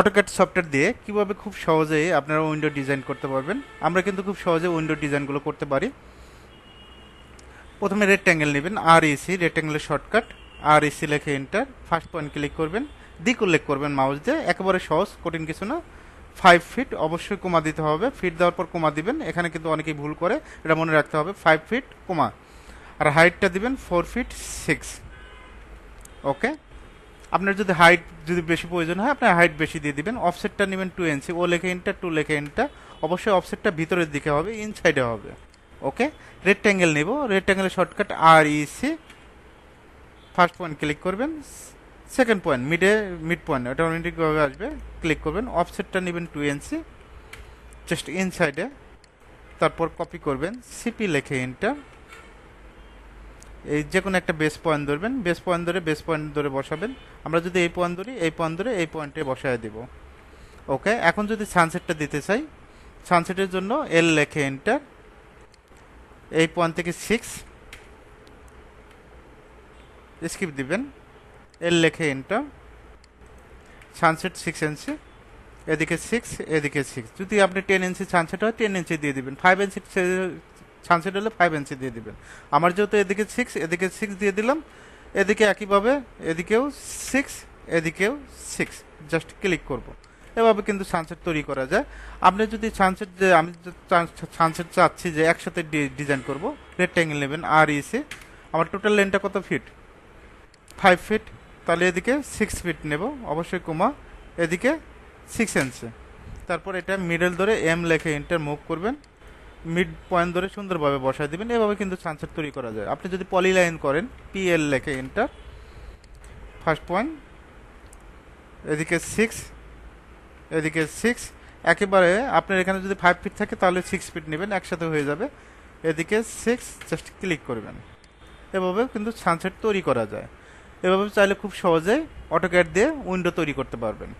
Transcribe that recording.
AutoCAD software দিয়ে কীভাবে খুব সহজেই আপনারা উইন্ডো ডিজাইন করতে পারবেন? আমরা কিন্তু খুব সহজে উইন্ডো ডিজাইনগুলো করতে পারি। প্রথমে রেক্ট্যাঙ্গেল নেবেন আর ইসি রেক্ট্যাঙ্গেলের শর্টকাট আর ইসি লিখে এন্টার ফার্স্ট পয়েন্ট ক্লিক করবেন, দিক উল্লেখ করবেন মাউস দিয়ে, একেবারে সহজ, কঠিন কিছু না। ফাইভ ফিট অবশ্যই কমা দিতে হবে। ফিট দেওয়ার পর কমা দিবেন, এখানে কিন্তু অনেকেই ভুল করে, এটা মনে রাখতে হবে। ফাইভ ফিট কমা আর হাইটটা দিবেন ফোর ফিট সিক্স ওকে আপনার যদি হাইট যদি বেশি প্রয়োজন হয় আপনার হাইট বেশি দিয়ে দিবেন। অফসেটটা নেবেন টু ইঞ্চি ও লেখে ইনটা টু লেখে ইনটা অবশ্যই অফসেটটা ভিতরের দিকে হবে ইনসাইডে হবে। ওকে রেক্ট্যাঙ্গেল নেব। রেক্ট্যাঙ্গেলের shortcut R E C first point click করবেন। সেকেন্ড পয়েন্ট মিডে মিড পয়েন্ট ওটা অটোমেটিকভাবে আসবে। ক্লিক করবেন। অফসেটটা নেবেন টু ইঞ্চি জাস্ট ইনসাইডে তারপর কপি করবেন। সিপি লেখে ইন্টার এই যে কোনো একটা বেস পয়েন্ট ধরবেন বেস পয়েন্ট ধরে বেস পয়েন্ট ধরে বসাবেন। আমরা যদি এই পয়েন্ট ধরি, এই পয়েন্ট ধরে এই পয়েন্টে বসায় দিব। ওকে এখন যদি সানসেটটা দিতে চাই সানসেটের জন্য এল লেখে এন্টার এই পয়েন্ট থেকে সিক্স স্কিপ দিবেন। এল লেখে এন্টার সানসেট সিক্স ইঞ্চি এদিকে সিক্স এদিকে সিক্স যদি আপনি টেন ইঞ্চি সানসেট হয় টেন ইঞ্চি দিয়ে দিবেন। ফাইভ ইঞ্চি সানসেট হলে ফাইভ ইঞ্চি দিয়ে দিবেন। আমার যেহেতু এদিকে সিক্স এদিকে সিক্স দিয়ে দিলাম, এদিকে একইভাবে, এদিকেও সিক্স এদিকেও সিক্স জাস্ট ক্লিক করব। এভাবে কিন্তু সানসেট তৈরি করা যায়। আপনি যদি সানসেট যে, আমি সানসেট চাচ্ছি যে একসাথে ডিজাইন করব রেক্ট্যাঙ্গেল নেবেন আর ইসে আমার টোটাল লেনটা কত ফিট ফাইভ ফিট তাহলে এদিকে সিক্স ফিট নেব, অবশ্যই কমা, এদিকে সিক্স ইঞ্চি তারপর এটা মিডল ধরে এম লেখে এন্টার মুভ করবেন। মিড পয়েন্ট ধরে সুন্দরভাবে বসায় দিবেন। এভাবে কিন্তু সানসেট তৈরি করা যায়। আপনি যদি পলি লাইন করেন পিএল লেখে এন্টার ফার্স্ট পয়েন্ট এদিকে সিক্স এদিকে সিক্স একেবারে আপনার এখানে যদি ফাইভ ফিট থাকে, তাহলে সিক্স ফিট নেবেন, একসাথে হয়ে যাবে। এদিকে সিক্স জাস্ট ক্লিক করবেন। এভাবে কিন্তু সানসেট তৈরি করা যায়। এভাবে চাইলে খুব সহজেই অটোক্যাড দিয়ে উইন্ডো তৈরি করতে পারবেন।